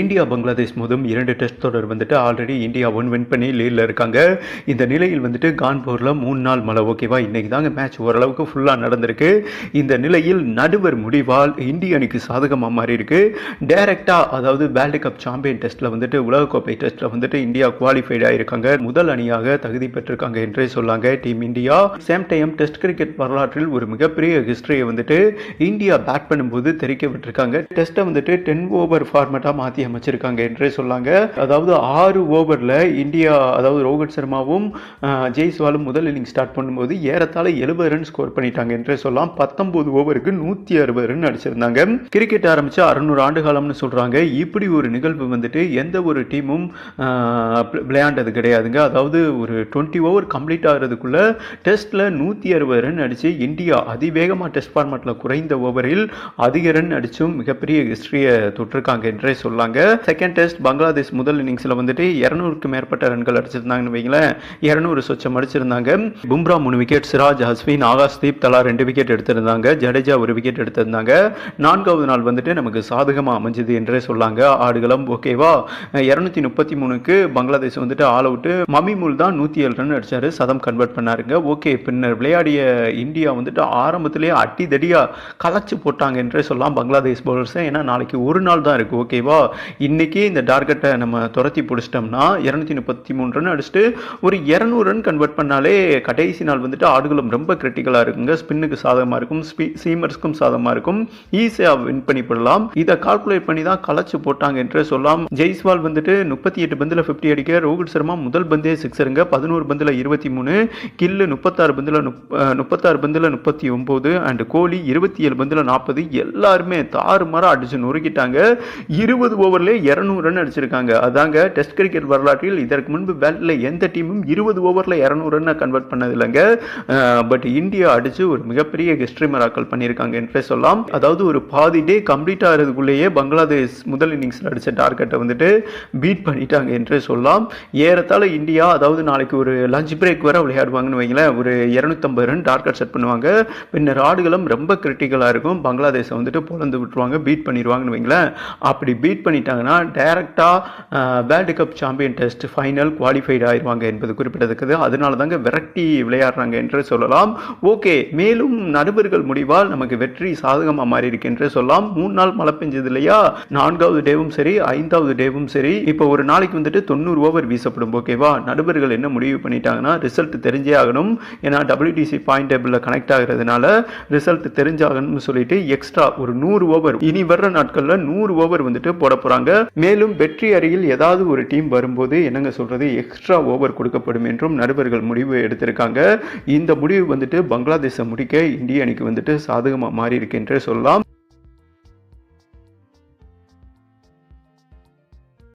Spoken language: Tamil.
இந்தியா பங்களாதேஷ் மோதும் இரண்டு டெஸ்ட் தொடர் வந்துட்டு ஆல்ரெடி இந்தியா ஒன் வின் பண்ணி லீடில் இருக்காங்க. இந்த நிலையில் வந்துட்டு கான்பூரில் மூணு நாள் மழை ஓகேவா? இன்னைக்கு தாங்க மேட்ச் ஓரளவுக்கு ஃபுல்லாக நடந்திருக்கு. இந்த நிலையில் நடுவர் முடிவால் இந்திய அணிக்கு சாதகமாக மாறி இருக்கு டைரக்டாக அதாவது வேர்ல்டு கப் சாம்பியன் டெஸ்ட்டில் வந்துட்டு உலகக்கோப்பை டெஸ்ட்டில் வந்துட்டு இந்தியா குவாலிஃபைட் ஆகியிருக்காங்க முதல் அணியாக தகுதி பெற்றிருக்காங்க என்றே சொல்லாங்க team India same time test cricket வரலாற்றில் ஒரு மிகப்பெரிய ஹிஸ்டரியை வந்துட்டு இந்தியா பேட் பண்ணும்போது தெரிவிக்க விட்டுருக்காங்க. டெஸ்ட்டை வந்துட்டு டென் ஓவர் ஃபார்மேட்டாக மாற்றி அமைச்சிருக்காங்க என்றே சொல்லாங்க. அதாவது ஆறு ஓவரில் இந்தியா அதாவது ரோஹித் சர்மாவும் ஜெய்ஸ்வாலும் முதல் இன்னிங் ஸ்டார்ட் பண்ணும்போது ஏறத்தாழ எழுபது ரன் ஸ்கோர் பண்ணிட்டாங்க என்றே சொல்லலாம். பத்தொன்பது ஓவருக்கு நூற்றி அறுபது ரன் அடிச்சிருந்தாங்க. கிரிக்கெட் ஆரம்பித்து அறுநூறு ஆண்டு காலம்னு சொல்கிறாங்க இப்படி ஒரு நிகழ்வு வந்துட்டு எந்த ஒரு டீமும் விளையாண்டது கிடையாதுங்க. அதாவது ஒரு டுவெண்ட்டி ஓவர் கம்ப்ளீட் ஆகிறதுக்குள்ள டெஸ்ட்டில் நூற்றி அறுபது ரன் அடித்து இந்தியா அதிவேகமாக டெஸ்ட் ஃபார்மேட்டில் குறைந்த ஓவரில் அதிக ரன் அடித்தும் மிகப்பெரிய ஹிஸ்ட்ரியை தொட்டிருக்காங்க என்றே சொல்லாங்க. செகண்ட் டெஸ்ட் பங்களாதேஷ் முதல் இன்னிங்ஸில் வந்துட்டு இரநூறுக்கு மேற்பட்ட ரன்கள் அடிச்சிருந்தாங்கன்னு வைங்களேன். இரநூறு சொச்சம் அடிச்சிருந்தாங்க. பும்ரா மூணு விக்கெட் சிராஜ் அஸ்வின் ஆகாஷ்தீப் தலா ரெண்டு விக்கெட் எடுத்திருந்தாங்க. ஜடேஜா ஒரு விக்கெட் எடுத்திருந்தாங்க. நான்காவது நாள் வந்துட்டு நமக்கு சாதகமாக அமைஞ்சது என்றே சொல்லாங்க. ஆடுகளம் ஓகேவா இரநூத்தி முப்பத்தி மூணுக்கு பங்களாதேஷ் வந்துட்டு ஆல் அவுட்டு மமிமுல் தான் நூற்றி ஏழு ரன் அடிச்சாரு. சதம் கன்வெர்ட் பண்ணாருங்க. ஓகே பின்னர் விளையாடிய இந்தியா வந்துட்டு ஆரம்பத்திலேயே அட்டி தடியாக கலைச்சு போட்டாங்க என்றே சொல்லலாம் பங்களாதேஷ் பவுலர்ஸை ஏன்னா நாளைக்கு ஒரு நாள் தான் இருக்குது ஓகேவா இன்னைக்கு இந்த டார்கெட்டை நம்ம துரத்தி பிடிச்சிட்டோம்னா இரநூத்தி முப்பத்தி மூணு ரன் அடிச்சுட்டு ஒரு இரநூறு ரன் கன்வெர்ட் பண்ணாலே கடைசி நாள் வந்துட்டு ஆடுகளும் ரொம்ப கிரிட்டிக்கலாக இருக்குங்க. ஸ்பின்னுக்கு சாதகமாக இருக்கும். சீமர்ஸ்க்கும் சாதகமாக இருக்கும். ஈஸியாக வின் பண்ணி போடலாம். இதை கால்குலேட் பண்ணி தான் கலைச்சு போட்டாங்க என்றே சொல்லலாம். ஜெய்ஸ்வால் வந்துட்டு முப்பத்தி எட்டு பந்தில் ஃபிஃப்டி அடிக்க ரோஹித் சர்மா முதல் பந்தே சிக்ஸருங்க பதினோரு பந்தில் இருபத்தி மூணு கில்லு முப்பத்தாறு பந்தில் முப்பத்தாறு பந்தில் முப்பத்தி ஒம்பது அண்ட் கோலி இருபத்தி ஏழு பந்தில் நாற்பது. எல்லாருமே தாறு மாறாக அடிச்சு நொறுக்கிட்டாங்க. இருபது ஓவர்லேயே இரநூறு ரன் அடிச்சிருக்காங்க. அதாங்க டெஸ்ட் கிரிக்கெட் வரலாற்றில் இதற்கு முன்பு பேட்டில் எந்த டீமும் இருபது ஓவரில் இரநூறு ரன்னை கன்வெர்ட் பண்ணதில்லைங்க பட் இந்தியா அடிச்சு ஒரு மிகப்பெரிய ஹிஸ்ட்ரி மராக்கள் பண்ணியிருக்காங்க. என்றே சொல்லலாம். அதாவது ஒரு பாதி டே கம்ப்ளீட் ஆகிறதுக்குள்ளேயே பங்களாதேஷ் முதல் இன்னிங்ஸில் அடித்த டார்கெட்டை வந்துட்டு பீட் பண்ணிட்டாங்க என்றே சொல்லலாம். ஏறத்தாழ இந்தியா அதாவது நாளைக்கு ஒரு லஞ்ச் பிரேக் வர விளையாடுவாங்கன்னு வைங்களேன் ஒரு இரநூத்தம்பது ரன் டார்கெட் செட் பண்ணுவாங்க. பின்னர் ஆடுகளும் ரொம்ப கிரிட்டிக்கலாக இருக்கும். பங்களாதேஷை வந்துட்டு பொழந்து விட்டுருவாங்க பீட் பண்ணிடுவாங்கன்னு வைங்களேன். அப்படி பீட் பண்ணிட்டாங்கன்னா டைரெக்டாக world cup champion test final qualified ஆயிடுவாங்க என்பது குறிப்பிடத்தக்கது. அதனால தாங்க விரட்டி விளையாடுறாங்க என்று சொல்லலாம். ஓகே மேலும் நடுவர்கள் முடிவால் நமக்கு வெற்றி சாதகமாக மாறி இருக்கு என்று சொல்லலாம். மூணு நாள் மழை பெஞ்சது இல்லையா? நான்காவது டேவும் சரி ஐந்தாவது டேவும் சரி. இப்போ ஒரு நாளைக்கு வந்துட்டு தொண்ணூறு ஓவர் வீசப்படும். ஓகேவா நடுவர்கள் என்ன முடிவு பண்ணிட்டாங்கன்னா ரிசல்ட் தெரிஞ்சே ஆகணும். ஏன்னா டபிள்யூடிசி பாயிண்ட் டேபிளில் கனெக்ட் ஆகிறதுனால ரிசல்ட் தெரிஞ்சாகணும்னு சொல்லிட்டு எக்ஸ்ட்ரா ஒரு நூறு ஓவர் இனி வர்ற நாட்களில் நூறு ஓவர் வந்துட்டு போட போறாங்க. மேலும் வெற்றி அருகில் ஏதாவது ஒரு டீம் வரும்போது என்னங்க சொல்றது? எக்ஸ்ட்ரா ஓவர் கொடுக்கப்படும் என்றும் நடுவர்கள் முடிவு எடுத்திருக்காங்க. இந்த முடிவு வந்துட்டு பங்களாதேஷை முடிக்க இந்திய அணிக்கு வந்துட்டு சாதகமாக மாறி இருக்கு என்றே சொல்லலாம்.